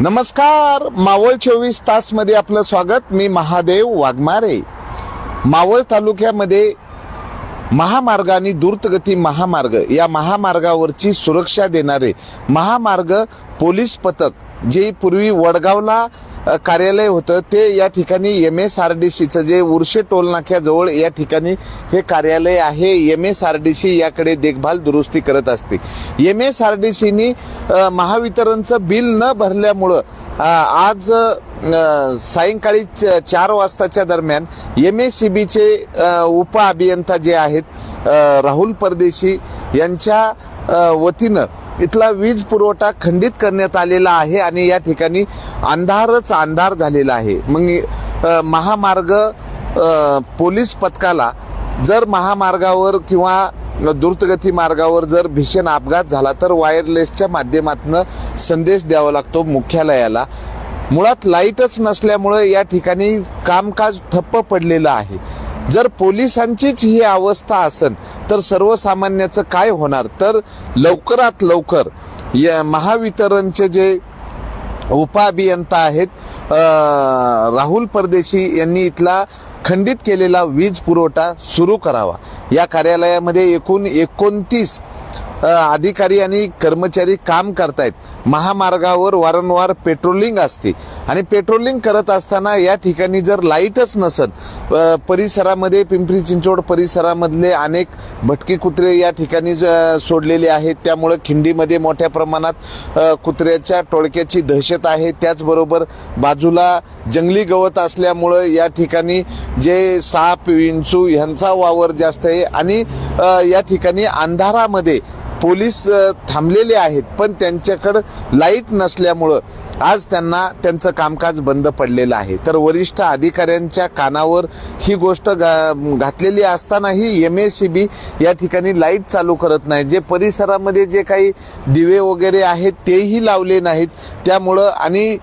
नमस्कार मावळ चोवीस तासमध्ये आपलं स्वागत. मी महादेव वाघमारे. मावळ तालुक्यामध्ये महामार्ग आणि द्रुतगती महामार्ग या महामार्गावरची सुरक्षा देणारे महामार्ग पोलीस पथक जे पूर्वी वडगावला कार्यालय होतं ते या ठिकाणी एम एस आर डी सीचं जे उर्शे टोलनाक्याजवळ या ठिकाणी हे कार्यालय आहे M S R D C याकडे देखभाल दुरुस्ती करत असते. एम एस आर डी सीनी महावितरणचं बिल न भरल्यामुळं आज सायंकाळी च- चार वाजताच्या दरम्यान एम एस सी बीचे उप अभियंता जे आहेत राहुल परदेशी यांच्या वतीनं इथला वीज पुरवठा खंडित करण्यात आलेला आहे आणि या ठिकाणी अंधारच अंधार झालेला आहे. मग महामार्ग पोलीस पथकाला जर महामार्गावर किंवा द्रुतगती मार्गावर जर भीषण अपघात झाला तर वायरलेसच्या माध्यमातून संदेश द्यावा लागतो मुख्यालयाला. मुळात लाईटच नसल्यामुळे या ठिकाणी कामकाज ठप्प पडलेलं आहे. जर पोलिसांचीच ही अवस्था असेल तर सर्वसामान्याचं काय होणार? तर लवकरात लवकर या महावितरणचे जे उपअभियंता आहेत राहुल परदेशी यांनी इथला खंडित केलेला वीज पुरवठा सुरू करावा. या कार्यालयामध्ये एकूण एकोणतीस अधिकारी आणि कर्मचारी काम करतायत. महामार्गावर वारंवार पेट्रोलिंग असते. आणि पेट्रोलिंग करत असताना या ठिकाणी जर लाईटच नसत परिसरामध्ये पिंपरी चिंचवड परिसरामधले अनेक भटकी कुत्रे या ठिकाणी ज- सोडलेले आहेत. त्यामुळं खिंडीमध्ये मोठ्या प्रमाणात कुत्र्याच्या टोळक्याची दहशत आहे. त्याचबरोबर बाजूला जंगली गवत असल्यामुळं या ठिकाणी जे साप विंचू ह्यांचा वावर जास्त आहे. आणि या ठिकाणी अंधारामध्ये पोलीस थांबलेले आहेत पण त्यांच्याकडं लाइट नसल्यामुळं आज त्यांना त्यांचं कामकाज बंद पडलेलं आहे. तर वरिष्ठ अधिकाऱ्यांच्या कानावर ही गोष्ट घा- घातलेली असतानाही एम एस सी बी या ठिकाणी लाइट चालू करत नाही. जे परिसरामध्ये जे काही दिवे वगैरे आहेत तेही लावले नाहीत. त्यामुळं आणि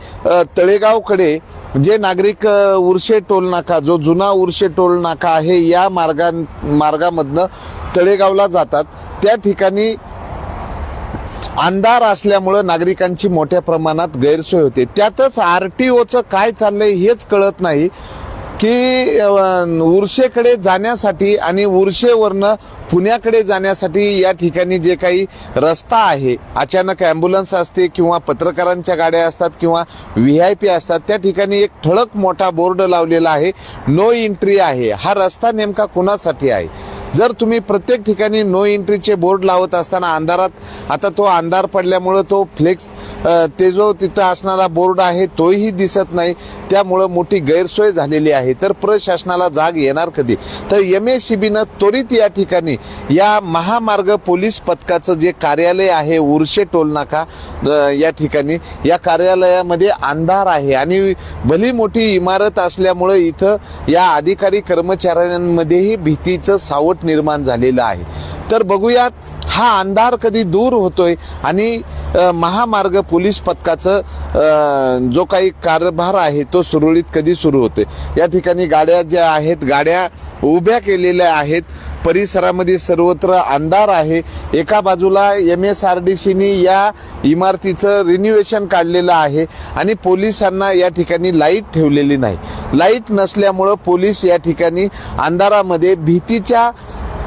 तळेगावकडे जे नागरिक उर्शे टोल नाका जो जुना उर्शे टोल नाका आहे या मार्गा मार्गामधनं तळेगावला जातात. त्या ठिकाणी अंधार असल्यामुळं नागरिकांची मोठ्या प्रमाणात गैरसोय होते. त्यातच आर टी ओचं काय चाललंय हेच कळत नाही की उर्षेकडे उर्शेकडे जाण्यासाठी आणि उर्शेवरनं पुण्याकडे जाण्यासाठी या ठिकाणी जे काही रस्ता आहे अचानक ॲम्ब्युलन्स असते किंवा पत्रकारांच्या गाड्या असतात किंवा व्ही आय पी असतात त्या ठिकाणी एक ठळक मोठा बोर्ड लावलेला आहे नो एंट्री आहे. हा रस्ता नेमका कुणासाठी आहे? जर तुम्ही प्रत्येक ठिकाणी नो एंट्रीचे बोर्ड लावत असताना अंधारात आता तो अंधार पडल्यामुळं तो फ्लेक्स ते जो तिथं असणारा बोर्ड आहे तोही दिसत नाही. त्यामुळं मोठी गैरसोय झालेली आहे. तर प्रशासनाला जाग येणार कधी? तर एम एस सी बीनं त्वरित या ठिकाणी या महामार्ग पोलीस पथकाचं जे कार्यालय आहे उर्शे टोलनाका या ठिकाणी या कार्यालयामध्ये अंधार आहे. आणि भली मोठी इमारत असल्यामुळे इथं या अधिकारी कर्मचाऱ्यांमध्येही भीतीचं सावट निर्माण झालेलं आहे. तर बघूयात हा अंधार कधी दूर होतोय आणि महामार्ग पोलीस पथकाचं जो काही कारभार आहे तो सुरळीत कधी सुरू होतोय? या ठिकाणी गाड्या ज्या आहेत गाड्या उभ्या केलेल्या आहेत. परिसरामध्ये सर्वत्र अंधार आहे. एका बाजूला एम एस आर डी सीने या इमारतीचं रिन्युएशन काढलेलं आहे आणि पोलिसांना या ठिकाणी लाइट ठेवलेली नाही. लाइट नसल्यामुळं पोलीस या ठिकाणी अंधारामध्ये भीतीच्या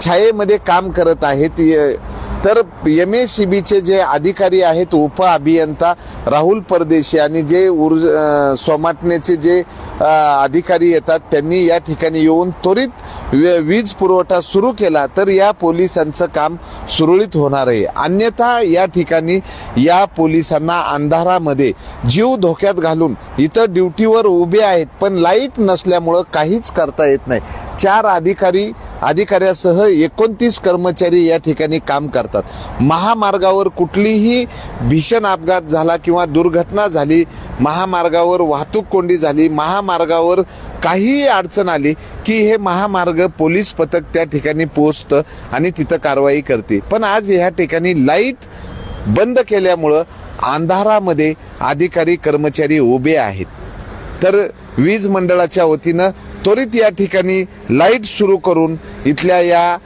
छायेमध्ये काम करत आहेत. य- तर एम ए सी बीचे जे अधिकारी आहेत उप अभियंता राहुल परदेशी आणि जे ऊर्ज अ, सोमाटण्याचे जे अधिकारी येतात त्यांनी या ठिकाणी येऊन त्वरित वीज पुरवठा सुरू केला तर या पोलिसांचं काम सुरळीत होणार आहे. अन्यथा या ठिकाणी या पोलिसांना अंधारामध्ये जीव धोक्यात घालून इथं ड्युटीवर उभे आहेत पण लाइट नसल्यामुळं काहीच करता येत नाही. चार अधिकारी अधिकाऱ्यासह एकोणतीस कर्मचारी या ठिकाणी काम करतात. महामार्गावर कुठलीही भीषण अपघात झाला किंवा दुर्घटना झाली महामार्गावर वाहतूक कोंडी झाली महामार्गावर काहीही अडचण आली की हे महामार्ग पोलीस पथक त्या ठिकाणी पोहोचतं आणि तिथं कारवाई करते. पण आज ह्या ठिकाणी लाइट बंद केल्यामुळं अंधारामध्ये अधिकारी कर्मचारी उभे आहेत. तर वीज मंडळाच्या वतीनं त्वरित या ठिकाणी लाइट सुरू करून इथल्या या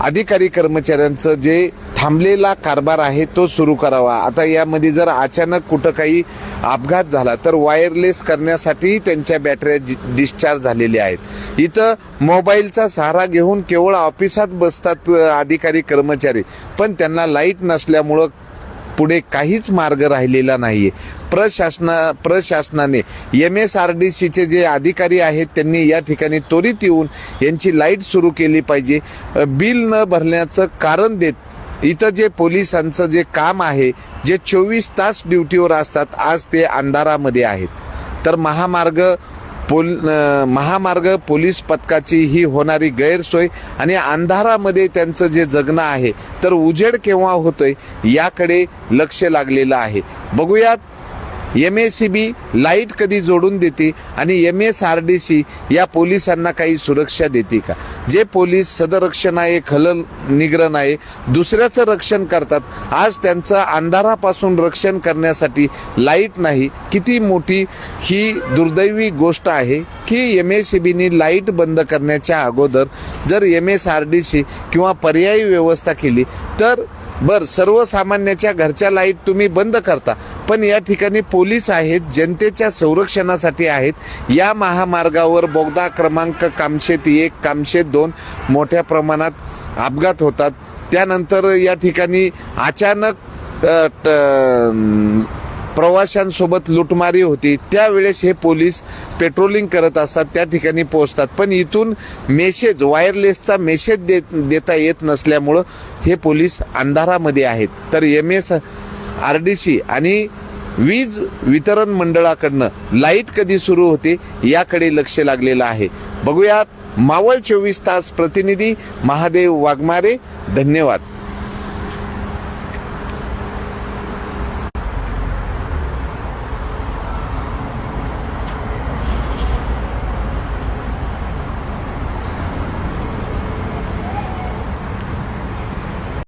अधिकारी कर्मचाऱ्यांचं जे थांबलेला कारभार आहे तो सुरू करावा. आता यामध्ये जर अचानक कुठं काही अपघात झाला तर वायरलेस करण्यासाठी त्यांच्या बॅटऱ्या डिस्चार्ज झालेल्या आहेत. इथं मोबाईलचा सहारा घेऊन केवळ ऑफिसात बसतात अधिकारी कर्मचारी पण त्यांना लाइट नसल्यामुळं पुढे काहीच मार्ग राहिलेला नाहीये. प्रशासना प्रशासनाने एम एस आर डी सीचे जे अधिकारी आहेत त्यांनी या ठिकाणी त्वरित येऊन यांची लाइट सुरू केली पाहिजे. बिल न भरण्याचं कारण देत इथं जे पोलिसांचं जे काम आहे जे चोवीस तास ड्युटीवर असतात आज ते अंधारामध्ये आहेत. तर महामार्ग पोल महामार्ग पोलीस पथकाची ही होणारी गैरसोय आणि अंधारामध्ये त्यांचं जे जगणं आहे तर उजेड केव्हा होतोय याकडे लक्ष लागलेलं आहे. बघूयात M S C B light कधी जोडून देते आणि M S R D C या पोलिसांना काही सुरक्षा देते का? जे पोलीस सदरक्षण आहे खलल निग्रह आहे दुसऱ्याचं रक्षण करतात. आज त्यांचं अंधारापासून रक्षण करण्यासाठी लाइट नाही. किती मोठी ही दुर्दैवी गोष्ट आहे की एम एस सी बीने लाइट बंद करण्याच्या अगोदर जर M S R D C किंवा पर्यायी व्यवस्था केली तर बर सर्वसामान्याच्या घरच्या लाइट तुम्ही बंद करता. पण या ठिकाणी पोलीस आहेत जनतेच्या संरक्षणासाठी आहेत. या महामार्गावर बोगदा क्रमांक कामशेत एक कामशेत दोन मोठ्या प्रमाणात अपघात होतात. त्यानंतर या ठिकाणी अचानक ट- प्रवाशांसोबत लुटमारी होती. त्यावेळेस हे पोलीस पेट्रोलिंग करत असतात त्या ठिकाणी पोहोचतात. पण इथून मेसेज वायरलेसचा मेसेज देत देता येत नसल्यामुळं हे पोलीस अंधारामध्ये आहेत. तर M S R D C आणि वीज वितरण मंडळाकडनं लाइट कधी सुरू होते याकडे लक्ष लागलेलं आहे. बघूयात मावळ चोवीस तास प्रतिनिधी महादेव वाघमारे. धन्यवाद.